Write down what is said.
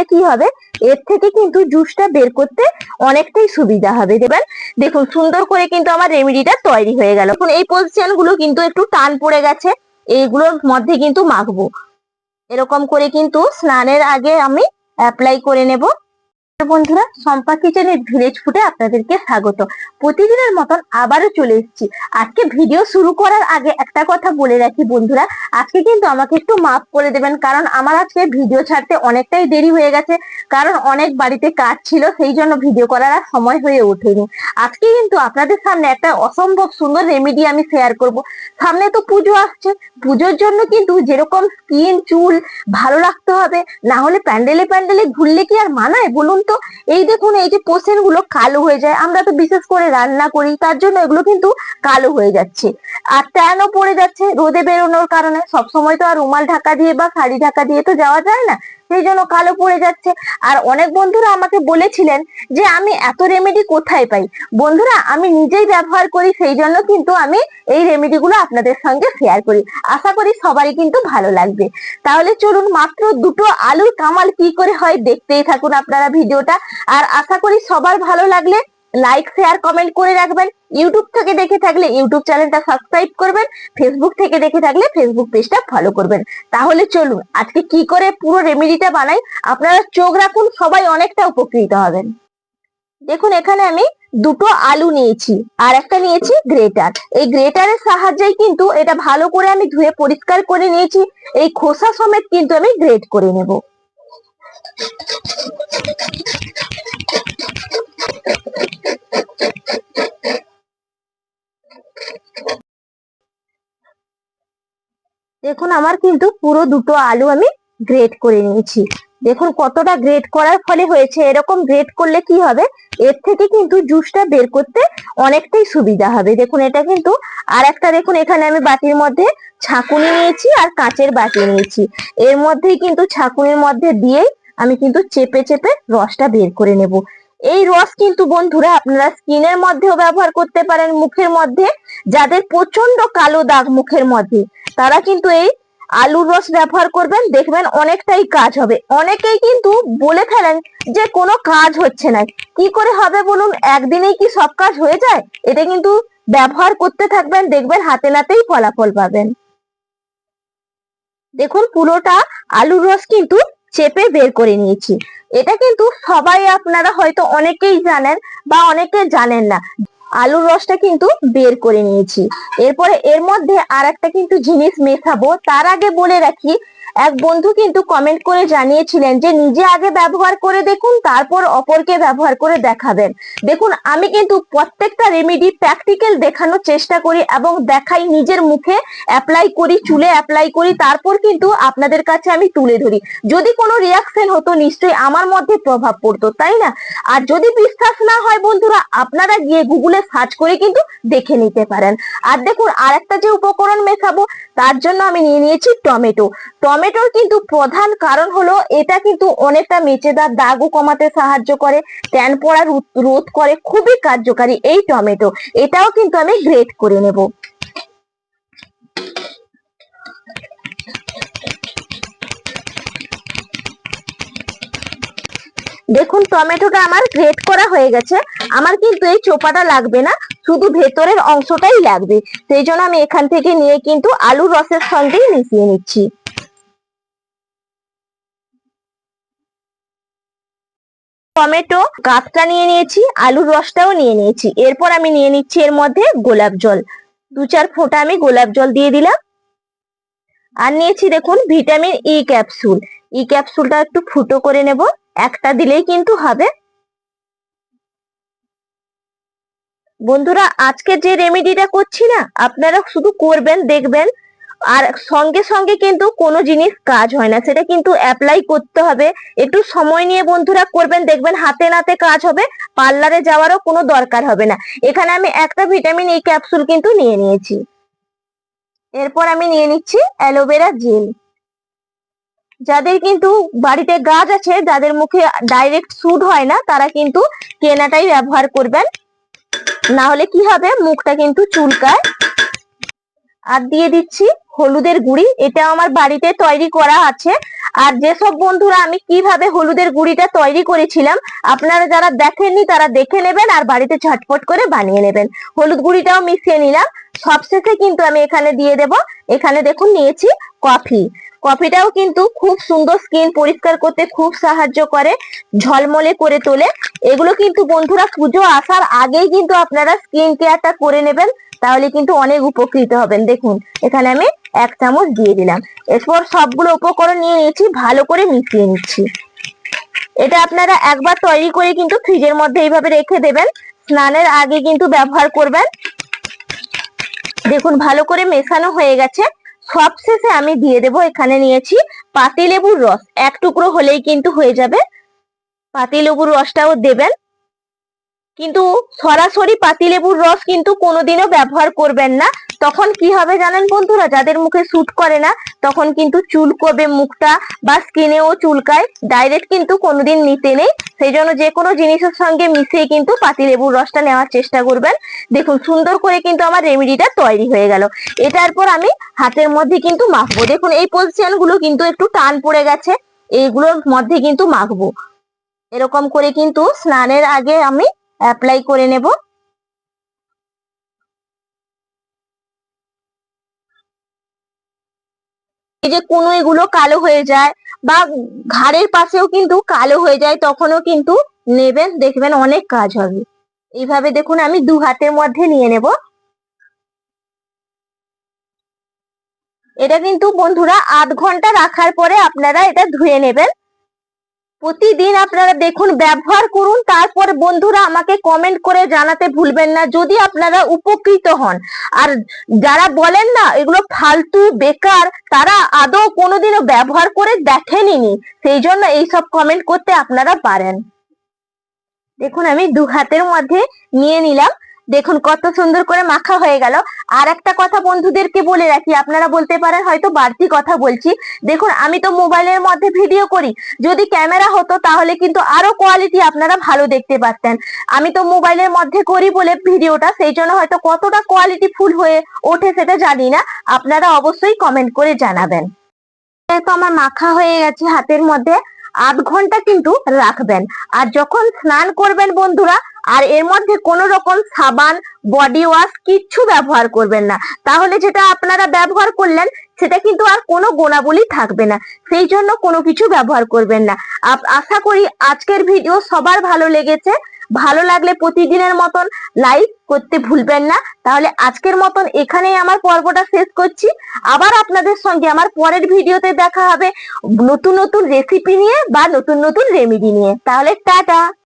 করলে কি হবে? এর থেকে কিন্তু জুসটা বের করতে অনেকটাই সুবিধা হবে। দেখবেন দেখুন, সুন্দর করে কিন্তু আমার রেমেডিটা তৈরি হয়ে গেল। এখন এই পজিশনগুলো কিন্তু একটু টান পড়ে গেছে। এইগুলোর মধ্যে কিন্তু মাখবো। এরকম করে কিন্তু স্নানের আগে আমি অ্যাপ্লাই করে নেব। বন্ধুরা সম্পা কিচেনের ভিলেজ ফুডে আপনাদেরকে স্বাগত। প্রতিদিনের মতন আবারও চলে এসেছি। আজকে ভিডিও শুরু করার আগে একটা কথা বলে রাখি বন্ধুরা, আজকে কিন্তু আমাকে একটু মাফ করে দেবেন, কারণ আমার আজকে ভিডিও ছাড়তে অনেকটাই দেরি হয়ে গেছে, কারণ অনেক বাড়িতে কাজ ছিল, সেই জন্য ভিডিও করার আর সময় হয়ে ওঠেনি। আজকে কিন্তু আপনাদের সামনে একটা অসম্ভব সুন্দর রেমেডি আমি শেয়ার করব। সামনে তো পুজো আসছে, পুজোর জন্য কিন্তু যেরকম স্কিন চুল ভালো রাখতে হবে, না হলে প্যান্ডেলে প্যান্ডেলে ঘুরলে কি আর মানায় বলুন তো এই দেখুন, এই যে পোষেনগুলো কালো হয়ে যায়, আমরা তো বিশেষ করে রান্না করি, তার জন্য এগুলো কিন্তু কালো হয়ে যাচ্ছে। আর ট্যানও পড়ে যাচ্ছে, রোদে বেরোনোর কারণে। সবসময় তো আর রুমাল ঢাকা দিয়ে বা শাড়ি ঢাকা দিয়ে তো যাওয়া যায় না। সেই জন্য কালো পড়ে যাচ্ছে। আর অনেক বন্ধুরা আমাকে বলেছিলেন যে, আমি এত রেমেডি কোথায় পাই? বন্ধুরা, আমি নিজেই ব্যবহার করি, সেই জন্য কিন্তু আমি এই রেমেডি গুলো আপনাদের সঙ্গে শেয়ার করি। আশা করি সবারই কিন্তু ভালো লাগবে। তাহলে চলুন, মাত্র দুটো আলুর কামাল কি করে হয় দেখতেই থাকুন আপনারা ভিডিওটা। আর আশা করি সবার ভালো লাগলে লাইক শেয়ার কমেন্ট করে রাখবেন। ইউটিউব থেকে দেখে থাকলে ইউটিউব চ্যানেলটা সাবস্ক্রাইব করবেন ফেসবুক থেকে দেখে থাকলে ফেসবুক পেজটা ফলো করবেন। তাহলে চলুন, আজকে কি করে পুরো রেমেডিটা বানাই, আপনারা চোখ রাখুন, সবাই অনেকটা উপকৃত হবেন। দেখুন, এখানে আমি দুটো আলু নিয়েছি, আর একটা নিয়েছি গ্রেটার এই গ্রেটারের সাহায্যে কিন্তু এটা ভালো করে আমি ধুয়ে পরিষ্কার করে নিয়েছি, এই খোসা সমেত কিন্তু আমি গ্রেট করে নেব। দেখুন আমার কিন্তু পুরো দুটো আলু আমি গ্রেট করে নিয়েছি। দেখুন কতটা গ্রেট করার ফলে হয়েছে। এরকম গ্রেট করলে কি হবে? এর থেকে কিন্তু জুসটা বের করতে অনেকটাই সুবিধা হবে। দেখুন এটা কিন্তু আর একটা দেখুন, এখানে আমি বাটির মধ্যে ছাকুনি নিয়েছি আর কাঁচের বাটি নিয়েছি। এর মধ্যেই কিন্তু ছাকুনির মধ্যে দিয়েই আমি কিন্তু চেপে চেপে রসটা বের করে নেব। এই রস কিন্তু বন্ধুরা আপনারা স্কিনের মধ্যেও ব্যবহার করতে পারেন, মুখের মধ্যে, যাদের প্রচণ্ড কালো দাগ মুখের মধ্যে। তারা কিন্তু এই আলুর রস ব্যবহার করবেন, দেখবেন অনেকটাই কাজ হবে। অনেকেই কিন্তু বলে ফেলেন যে কোনো কাজ হচ্ছে না। কি করে হবে বলুন? একদিনেই কি সব কাজ হয়ে যায়? এটা কিন্তু ব্যবহার করতে থাকবেন, দেখবেন হাতে নাতেই ফলাফল পাবেন। দেখুন পুরোটা আলুর রস কিন্তু চেপে বের করে নিয়েছি। এটা কিন্তু সবাই আপনারা হয়তো অনেকেই জানেন বা অনেকে জানেন না। আলুর রসটা কিন্তু বের করে নিয়েছি। এরপরে এর মধ্যে আর একটা কিন্তু জিনিস মেশাবো। তার আগে বলে রাখি এক বন্ধু কিন্তু কমেন্ট করে জানিয়েছিলেন যে, নিজে আগে ব্যবহার করে দেখুন, তারপর অপরকে ব্যবহার করে দেখাবেন। দেখুন, আমি কিন্তু প্রত্যেকটা রেমেডি প্র্যাকটিক্যাল দেখানোর চেষ্টা করি এবং দেখাই নিজের মুখে অ্যাপ্লাই করি, চুলে অ্যাপ্লাই করি, তারপর কিন্তু আপনাদের কাছে আমি তুলে ধরি। যদি কোনো রিয়াকশন হতো, নিশ্চয়ই আমার মধ্যে প্রভাব পড়তো, তাই না? আর যদি বিশ্বাস না হয় বন্ধুরা, আপনারা গিয়ে গুগলে সার্চ করে কিন্তু দেখে নিতে পারেন। আর দেখুন আর একটা যে উপকরণ মেশাবো, তার জন্য আমি নিয়ে নিয়েছি টমেটো টমেটোর কিন্তু প্রধান কারণ হলো, এটা কিন্তু অনেকটা মেচেদার দাগও কমাতে সাহায্য করে, ট্যান পড়া রোধ- করে, খুবই কার্যকারী এই টমেটো। এটাও কিন্তু আমি গ্রেট করে নেব। দেখুন, টমেটোটা আমার গ্রেট করা হয়ে গেছে। আমার কিন্তু এই চোপাটা লাগবে না, শুধু ভেতরের অংশটাই লাগবে। সেই জন্য আমি এখান থেকে নিয়ে কিন্তু আলুর রসের সঙ্গেই মিশিয়ে নিচ্ছি। টমেটো গাছটা নিয়ে নিয়েছি, আলুর রসটাও নিয়ে নিয়েছি। এরপর আমি নিয়ে নিচ্ছি এর মধ্যে গোলাপ জল। দু চার ফোঁটা আমি গোলাপ জল দিয়ে দিলাম। আর নিয়েছি দেখুন ভিটামিন ই ক্যাপসুল ই ক্যাপসুলটা একটু ফুটো করে নেব। একটা দিলেই কিন্তু হবে। বন্ধুরা, আজকে যে রেমেডিটা করছি না, আপনারা শুধু করবেন, দেখবেন। আর সঙ্গে সঙ্গে কিন্তু কোনো জিনিস কাজ হয় না। সেটা কিন্তু অ্যাপ্লাই করতে হবে। একটু সময় নিয়ে বন্ধুরা করবেন, দেখবেন হাতে নাতে কাজ হবে, পার্লারে যাওয়ারও কোনো দরকার হবে না। এখানে আমি একটা ভিটামিন ই ক্যাপসুল কিন্তু নিয়ে নিয়েছি। এরপর আমি নিয়ে নিচ্ছি অ্যালোভেরা জেল যাদের কিন্তু বাড়িতে গাছ আছে, যাদের মুখে ডাইরেক্ট স্যুট হয় না, তারা কিন্তু কেনাটাই ব্যবহার করবেন। না হলে কি হবে? মুখটা কিন্তু চুলকায়। আর দিয়ে দিচ্ছি হলুদের গুঁড়ি, এটা আমার বাড়িতে তৈরি করা আছে। আর যেসব বন্ধুরা আমি কীভাবে হলুদের গুঁড়িটা তৈরি করেছিলাম, আপনারা যারা দেখেননি তারা দেখে নেবেন আর বাড়িতে ঝটপট করে বানিয়ে নেবেন। হলুদ গুঁড়িটাও মিশিয়ে নিলাম। সবশেষে কিন্তু আমি এখানে দিয়ে দেব, এখানে দেখুন নিয়েছি কফি। কফিটাও কিন্তু খুব সুন্দর স্কিন, পরিষ্কার করতে খুব সাহায্য করে, ঝলমলে করে তোলে। এগুলো কিন্তু বন্ধুরা পুজো আসার আগেই কিন্তু আপনারা স্কিন কেয়ারটা করে নেবেন। তাহলে কিন্তু অনেক উপকৃত হবেন। দেখুন, এখানে আমি এক চামচ দিয়ে দিলাম। এরপর সবগুলো উপকরণ নিয়ে নিয়েছি, ভালো করে মিশিয়ে নিচ্ছি। এটা আপনারা একবার তৈরি করে কিন্তু ফ্রিজের মধ্যে এইভাবে রেখে দেবেন। স্নানের আগে কিন্তু ব্যবহার করবেন। দেখুন, ভালো করে মেশানো হয়ে গেছে। সবশেষে আমি দিয়ে দেব, এখানে নিয়েছি পাতিলেবুর রস। এক টুকরো হলেই কিন্তু হয়ে যাবে। পাতিলেবুর রসটাও দেবেন। কিন্তু সরাসরি পাতিলেবুর রস কিন্তু কোনোদিনও ব্যবহার করবেন না। তখন কি হবে জানেন বন্ধুরা? যাদের মুখে স্যুট করে না, তখন কিন্তু চুলকবে মুখটা বা স্কিনেও চুলকায় ডাইরেক্ট কিন্তু কোনোদিন নিতে নেই। সেই জন্য যে কোনো জিনিসের সঙ্গে মিশিয়ে কিন্তু পাতিলেবুর রসটা নেওয়ার চেষ্টা করবেন। দেখুন, সুন্দর করে কিন্তু আমার রেমেডিটা তৈরি হয়ে গেল। এটার পর আমি হাতের মধ্যে কিন্তু মাখবো। দেখুন, এই পজিশনগুলো কিন্তু একটু টান পড়ে গেছে। এইগুলোর মধ্যে কিন্তু মাখবো। এরকম করে কিন্তু স্নানের আগে আমি অ্যাপ্লাই করে নেব। এই যে কুনুইগুলো কালো হয়ে যায় বা ঘাড়ের পাশেও কিন্তু কালো হয়ে যায়, তখনও কিন্তু নেবেন, দেখবেন অনেক কাজ হবে। এইভাবে দেখুন আমি দু হাতের মধ্যে নিয়ে নেব। এটা কিন্তু বন্ধুরা আধ ঘণ্টা রাখার পরে আপনারা এটা ধুয়ে নেবেন। প্রতিদিন আপনারা দেখুন, ব্যবহার করুন, তারপর বন্ধুরা আমাকে কমেন্ট করে জানাতে ভুলবেন না, যদি আপনারা উপকৃত হন। আর যারা বলেন না, এগুলো ফালতু, বেকার, তারা আদৌ কোনোদিনও ব্যবহার করে দেখেনি সেই জন্য এইসব কমেন্ট করতে আপনারা পারেন। দেখুন, আমি দু হাতের মধ্যে নিয়ে নিলাম। দেখুন, কত সুন্দর করে মাখা হয়ে গেল। আর একটা কথা বন্ধুদেরকে বলে রাখি, আপনারা বলতে পারেন হয়তো বাড়তি কথা বলছি। দেখুন, আমি তো মোবাইলের মধ্যে ভিডিও করি। যদি ক্যামেরা হতো, তাহলে কিন্তু আরও কোয়ালিটি আপনারা ভালো দেখতে পারতেন। আমি তো মোবাইলের মধ্যে করি বলে ভিডিওটা, সেই জন্য হয়তো কতটা কোয়ালিটি ফুল হয়ে ওঠে সেটা জানি না। আপনারা অবশ্যই কমেন্ট করে জানাবেন। তো আমার মাখা হয়ে গেছে হাতের মধ্যে। আধ ঘণ্টা কিন্তু রাখবেন। আর যখন স্নান করবেন বন্ধুরা আর এর মধ্যে কোনো রকম সাবান বডি ওয়াশ কিচ্ছু ব্যবহার করবেন না। তাহলে যেটা আপনারা ব্যবহার করলেন, সেটা কিন্তু আর কোনো গুণাবলী থাকবে না। সেই জন্য কোনো কিছু ব্যবহার করবেন না। আশা করি আজকের ভিডিও সবার ভালো লেগেছে। ভালো লাগলে প্রতিদিনের মতন লাইক করতে ভুলবেন না। তাহলে আজকের মতন এখানেই আমার পর্বটা শেষ করছি। আবার আপনাদের সঙ্গে আমার পরের ভিডিওতে দেখা হবে নতুন নতুন রেসিপি নিয়ে বা নতুন নতুন রেমিডি নিয়ে। তাহলে টাটা!